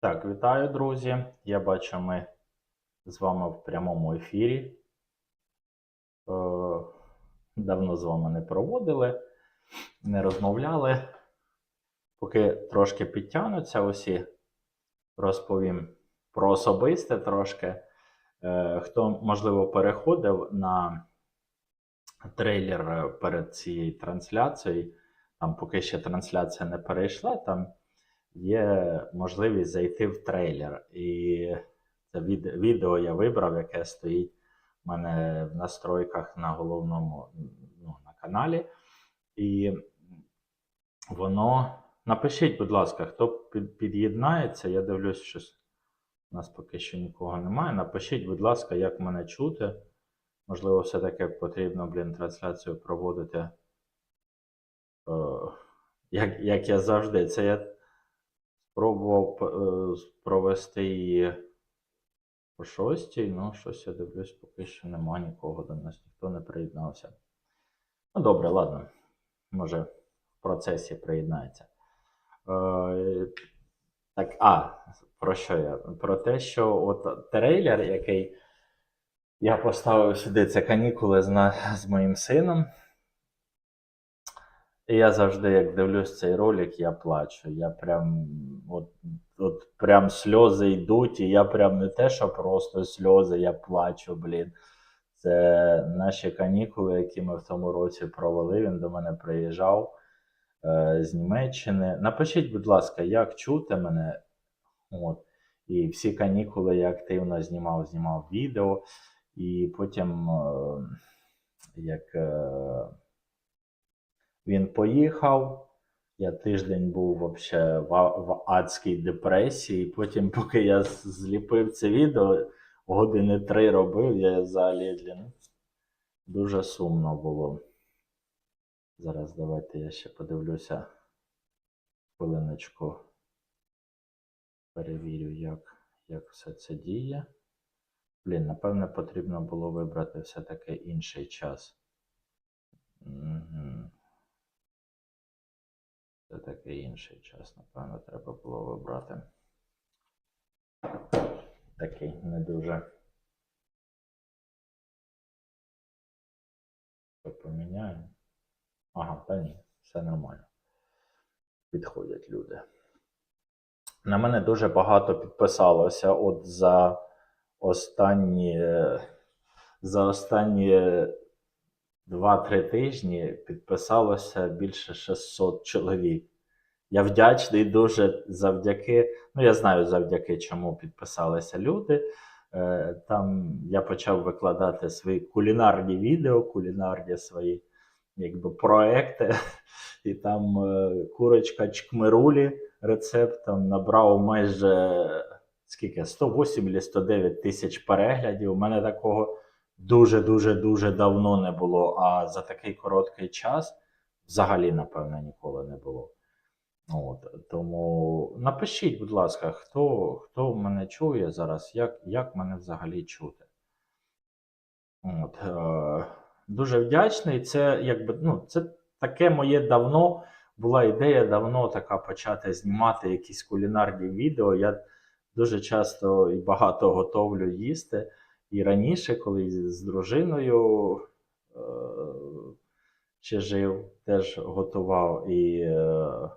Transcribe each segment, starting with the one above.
Так, вітаю, друзі. Я бачу, ми з вами в прямому ефірі. Е, давно з вами не проводили, не розмовляли. Поки трошки підтягнуться усі, розповім про особисте трошки. Е, хто, можливо, переходив на трейлер перед цією трансляцією, там поки ще трансляція не перейшла, там є можливість зайти в трейлер. І це від, відео я вибрав, яке стоїть у мене в настройках на головному ну, на каналі. І воно. Напишіть, будь ласка, хто під'єднається, я дивлюсь, щось у нас поки що нікого немає. Напишіть, будь ласка, як мене чути. Можливо, все-таки потрібно, блін, трансляцію проводити. Як, як я завжди. Це я спробував е, провести її по шостій, ну, щось я дивлюсь, поки що нема нікого до нас, ніхто не приєднався. Ну, добре, ладно. Може, в процесі приєднається. Е, так, а, про що я? Про те, що от трейлер, який я поставив сюди, це канікули з, з моїм сином. І я завжди, як дивлюсь цей ролик, я плачу. Я прям от, от прям сльози йдуть, і я прям не те, що просто сльози, я плачу, блін. Це наші канікули, які ми в тому році провели. Він до мене приїжджав е, з Німеччини. Напишіть, будь ласка, як чути мене. От. І всі канікули я активно знімав, знімав відео. І потім, е, як. Е, він поїхав. Я тиждень був вообще в, в адській депресії. Потім, поки я зліпив це відео, години три робив, я взагалі блін, дуже сумно було. Зараз давайте я ще подивлюся хвилиночку. Перевірю, як, як все це діє. Блін, напевне, потрібно було вибрати все-таки інший час. Угу. Це такий інший час, напевно, треба було вибрати. Такий не дуже. Поміняємо? Ага, та ні, все нормально. Підходять люди. На мене дуже багато підписалося от за останні, е, за останні 2-3 тижні підписалося більше 600 чоловік. Я вдячний дуже завдяки. Ну, я знаю завдяки чому підписалися люди. Е, Там я почав викладати свої кулінарні відео, кулінарні свої якби, проекти. І там е, курочка чкмирулі рецептом набрав майже скільки? 108 чи 109 тисяч переглядів. У мене такого дуже-дуже дуже давно не було, а за такий короткий час взагалі, напевно, ніколи не було. От, тому напишіть, будь ласка, хто, хто мене чує зараз, як, як мене взагалі чути. От, е, дуже вдячний. Це якби, ну, це таке моє давно була ідея давно така почати знімати якісь кулінарні відео. Я дуже часто і багато готовлю їсти. І раніше, коли з дружиною е, ще жив, теж готував. І, е,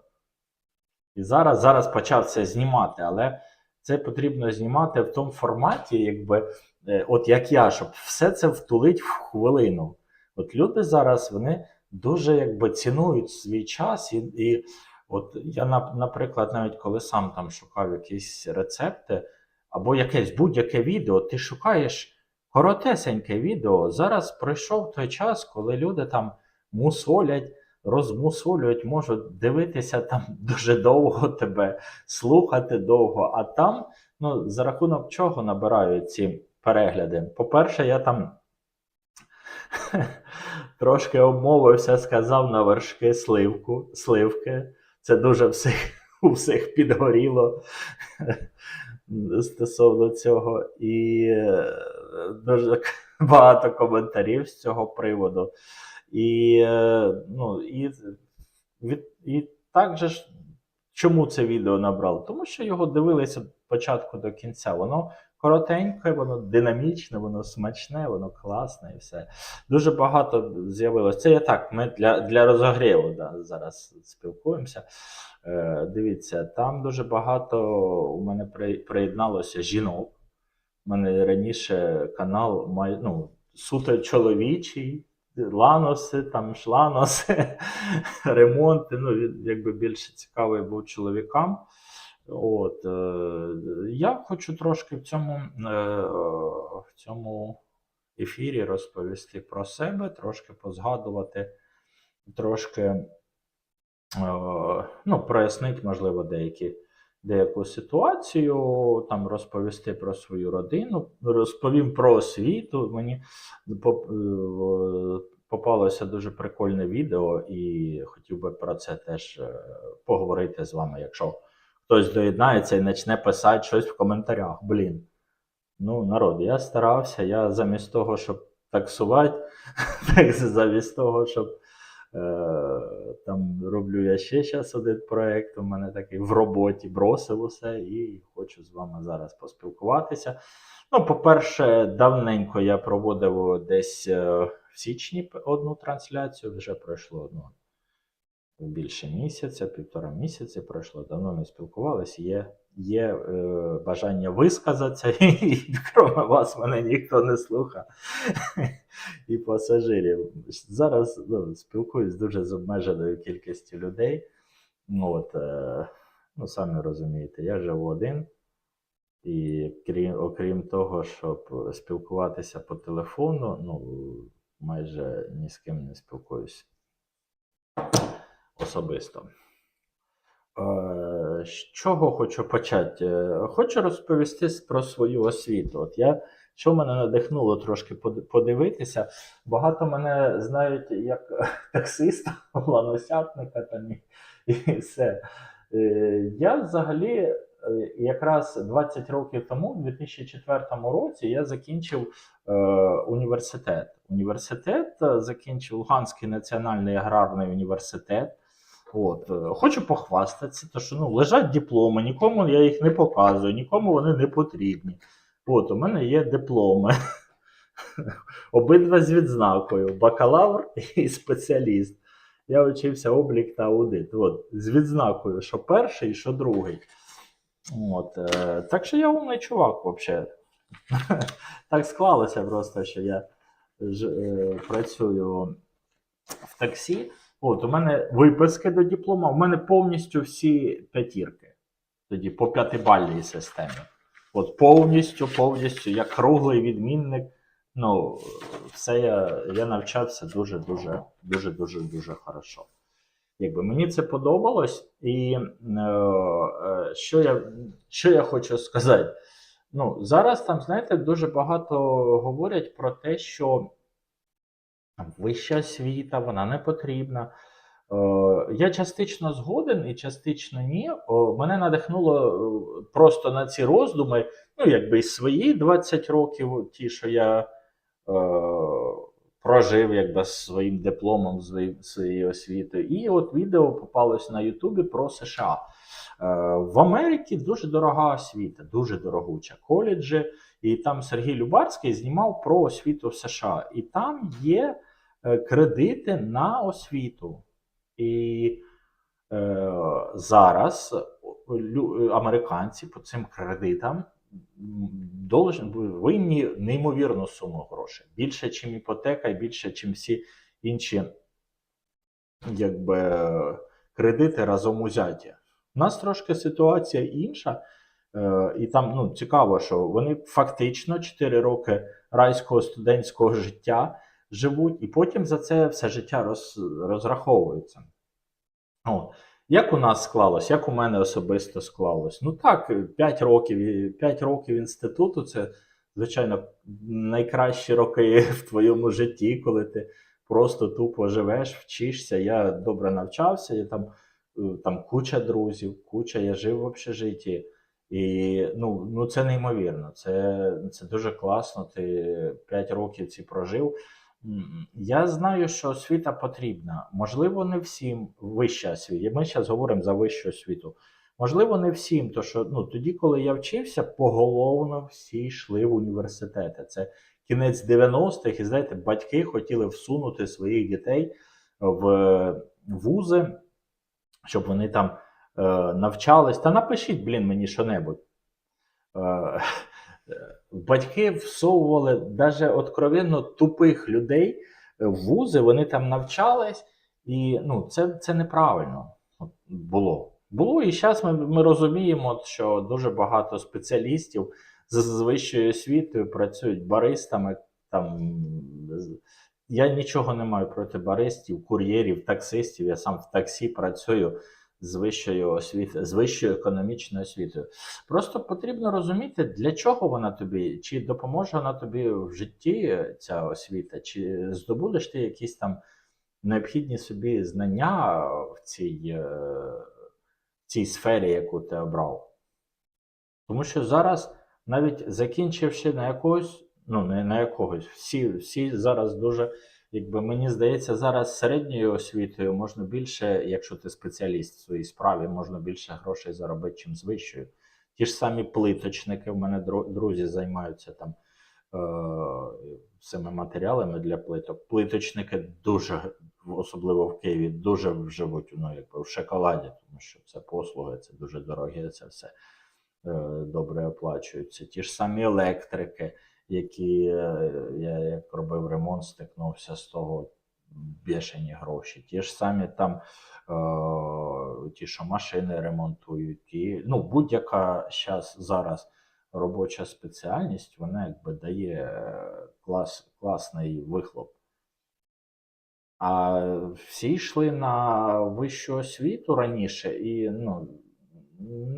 і зараз, зараз почав це знімати, але це потрібно знімати в тому форматі, якби, е, от як я, щоб все це втулить в хвилину. От люди зараз вони дуже якби цінують свій час, і, і от я, наприклад, навіть коли сам там шукав якісь рецепти або якесь будь-яке відео, ти шукаєш коротесеньке відео. Зараз пройшов той час, коли люди там мусолять, розмусолюють, можуть дивитися там дуже довго тебе, слухати довго. А там, ну, за рахунок чого набирають ці перегляди? По-перше, я там трошки обмовився, сказав на вершки сливку, сливки. Це дуже всіх, у всіх підгоріло стосовно цього. І е, дуже багато коментарів з цього приводу. І, е, ну, і, від, і так же ж Чому це відео набрало? Тому що його дивилися від початку до кінця. Воно коротеньке, воно динамічне, воно смачне, воно класне і все. Дуже багато з'явилося. Це я так, ми для, для розогріву да, зараз спілкуємося. Е, дивіться, там дуже багато у мене при, приєдналося жінок. У мене раніше канал май, ну, суто чоловічий, ланоси, там шланоси, ремонти. Ну, якби більше цікавий був чоловікам. От, е, я хочу трошки в цьому, е, в цьому ефірі розповісти про себе, трошки позгадувати, трошки е, ну, прояснити, можливо, деякі, деяку ситуацію, там розповісти про свою родину, розповім про освіту. Мені попалося дуже прикольне відео, і хотів би про це теж поговорити з вами, якщо хтось доєднається і почне писати щось в коментарях. Блін. Ну, народ, я старався, я замість того, щоб таксувати, так замість того, щоб е, там роблю я ще зараз один проєкт, у мене такий в роботі бросив усе і хочу з вами зараз поспілкуватися. Ну, по-перше, давненько я проводив десь е, в січні одну трансляцію, вже пройшло ну, більше місяця, півтора місяці пройшло, давно не спілкувалися. Є, є е, бажання висказатися, і крім вас мене ніхто не слухає. І пасажирів. Зараз ну, спілкуюсь дуже з обмеженою кількістю людей. Ну, от, е, ну, самі розумієте, я живу один. І крім, окрім того, щоб спілкуватися по телефону, ну, майже ні з ким не спілкуюся особисто. Е, З чого хочу почати? Е, Хочу розповісти про свою освіту. От я, що мене надихнуло трошки подивитися, багато мене знають як таксиста, ланосятника там і, все. Е, Я взагалі якраз 20 років тому, у 2004 році, я закінчив університет. Університет закінчив Луганський національний аграрний університет. От, е, хочу похвастатися, то що ну, лежать дипломи, нікому я їх не показую, нікому вони не потрібні. От, у мене є дипломи. Обидва з відзнакою: бакалавр і спеціаліст. Я вчився облік та аудит. От, з відзнакою, що перший, що другий. От, е, так що я умний чувак, взагалі. так склалося просто, що я ж, е, працюю в таксі. От, у мене виписки до диплома, у мене повністю всі п'ятірки. Тоді по п'ятибальній системі. От повністю, повністю, як круглий відмінник. Ну, все я, я навчався дуже, дуже, дуже, дуже, дуже хорошо. Якби мені це подобалось, і е, е, що, я, що я хочу сказати? Ну, зараз там, знаєте, дуже багато говорять про те, що вища освіта, вона не потрібна. Е, Я частично згоден і частично ні. Мене надихнуло е, просто на ці роздуми, ну, якби і свої 20 років, ті, що я е, прожив якби своїм дипломом, своєю освітою. І от відео попалось на Ютубі про США. Е, В Америці дуже дорога освіта, дуже дорогуча. Коледжі, і там Сергій Любарський знімав про освіту в США. І там є е, кредити на освіту. І е, зараз лю- американці по цим кредитам винні неймовірну суму грошей. Більше, ніж іпотека, і більше, ніж всі інші якби, кредити разом узяті. У нас трошки ситуація інша. Е, і там ну, цікаво, що вони фактично 4 роки райського студентського життя живуть, і потім за це все життя роз, розраховуються. О, як у нас склалось, як у мене особисто склалось? Ну так, 5 років, і- 5 років інституту це, звичайно, найкращі роки в твоєму житті, коли ти просто тупо живеш, вчишся. Я добре навчався, я там, е, там куча друзів, куча, я жив в общежитті. І ну, ну це неймовірно. Це, це дуже класно. Ти 5 років ці прожив. Я знаю, що освіта потрібна. Можливо, не всім вища освіта. Ми зараз говоримо за вищу освіту. Можливо, не всім, то що ну, тоді, коли я вчився, поголовно всі йшли в університети. Це кінець 90-х, і знаєте, батьки хотіли всунути своїх дітей в вузи, щоб вони там е, навчались. Та напишіть, блін, мені що-небудь. Е, батьки всовували навіть откровенно тупих людей в вузи, вони там навчались, і ну, це, це неправильно було. Було, і зараз ми, ми розуміємо, що дуже багато спеціалістів з, вищою освітою працюють баристами. Там, я нічого не маю проти баристів, кур'єрів, таксистів. Я сам в таксі працюю з вищою освіти, з вищою економічною освітою. Просто потрібно розуміти, для чого вона тобі, чи допоможе вона тобі в житті ця освіта, чи здобудеш ти якісь там необхідні собі знання в цій, е, в цій сфері, яку ти обрав. Тому що зараз, навіть закінчивши на якогось, ну не на якогось, всі, всі зараз дуже, якби мені здається, зараз середньою освітою можна більше, якщо ти спеціаліст в своїй справі, можна більше грошей заробити, чим з вищою. Ті ж самі плиточники, в мене друзі займаються там е, цими матеріалами для плиток. Плиточники дуже, особливо в Києві, дуже живуть ну, якби в шоколаді, тому що це послуги, це дуже дороге, це все е, добре оплачується. Ті ж самі електрики, які е, я як робив ремонт, стикнувся з того бешені гроші. Ті ж самі там е, ті, що машини ремонтують, ті, ну, будь-яка зараз робоча спеціальність, вона якби дає е, клас, класний вихлоп. А всі йшли на вищу освіту раніше і ну,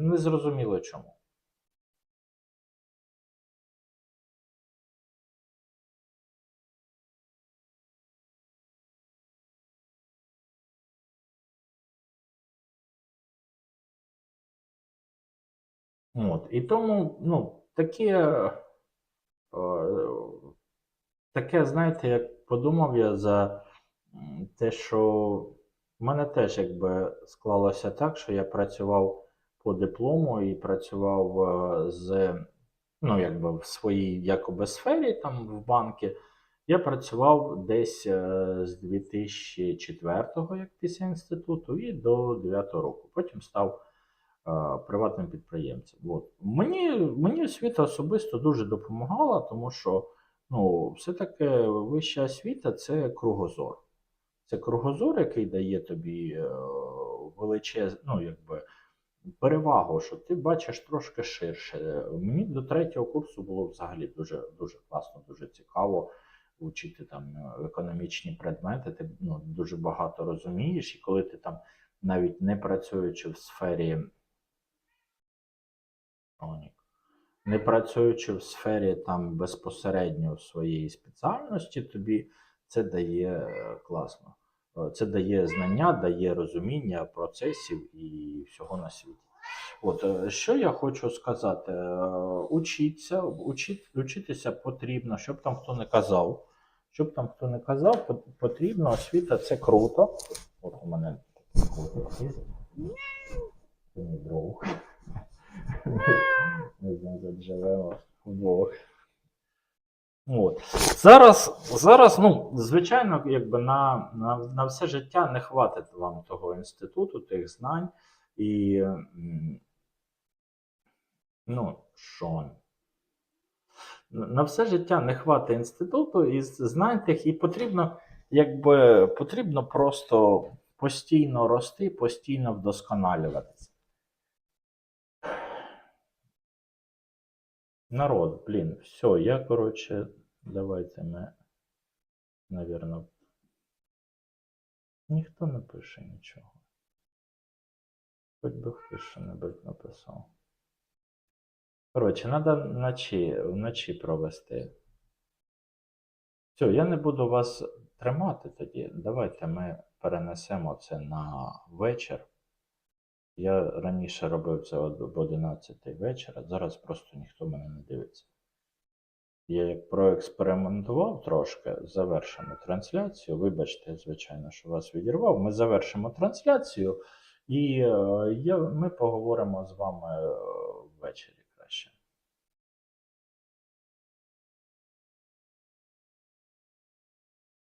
не зрозуміло чому. От. І тому, ну, таке, е, таке, знаєте, як подумав я за те, що в мене теж якби склалося так, що я працював по диплому і працював е, з, ну, якби в своїй якоби сфері, там в банку. Я працював десь е, з 2004-го, як після інституту, і до 9 року. Потім став приватним підприємцем. От. Мені, мені освіта особисто дуже допомагала, тому що ну, все-таки вища освіта це кругозор. Це кругозор, який дає тобі е, величез, ну, якби, перевагу, що ти бачиш трошки ширше. Мені до третього курсу було взагалі дуже, дуже класно, дуже цікаво вчити там е, економічні предмети. Ти ну, дуже багато розумієш, і коли ти там навіть не працюючи в сфері. Не працюючи в сфері там безпосередньо своєї спеціальності, тобі це дає е, класно. Е, Це дає знання, дає розуміння процесів і всього на світі. От е, що я хочу сказати: учіться, учить, учитися потрібно, щоб там хто не казав. Щоб там хто не казав, пот- потрібно освіта це круто. От у мене. Друг. Ми з ним вдвох. От. Зараз, зараз, ну, звичайно, якби на, на, на все життя не хватить вам того інституту, тих знань. І, ну, що? На все життя не хватить інституту і знань і потрібно, якби, потрібно просто постійно рости, постійно вдосконалюватися. Народ, блін, все, я, коротше, давайте ми, навірно, ніхто не пише нічого. Хоч би хтось що-небудь написав. Коротше, треба вночі, вночі провести. Все, я не буду вас тримати тоді. Давайте ми перенесемо це на вечір. Я раніше робив це об 11 вечора, зараз просто ніхто мене не дивиться. Я як проекспериментував трошки, завершимо трансляцію. Вибачте, звичайно, що вас відірвав. Ми завершимо трансляцію, і е, я, ми поговоримо з вами е, ввечері.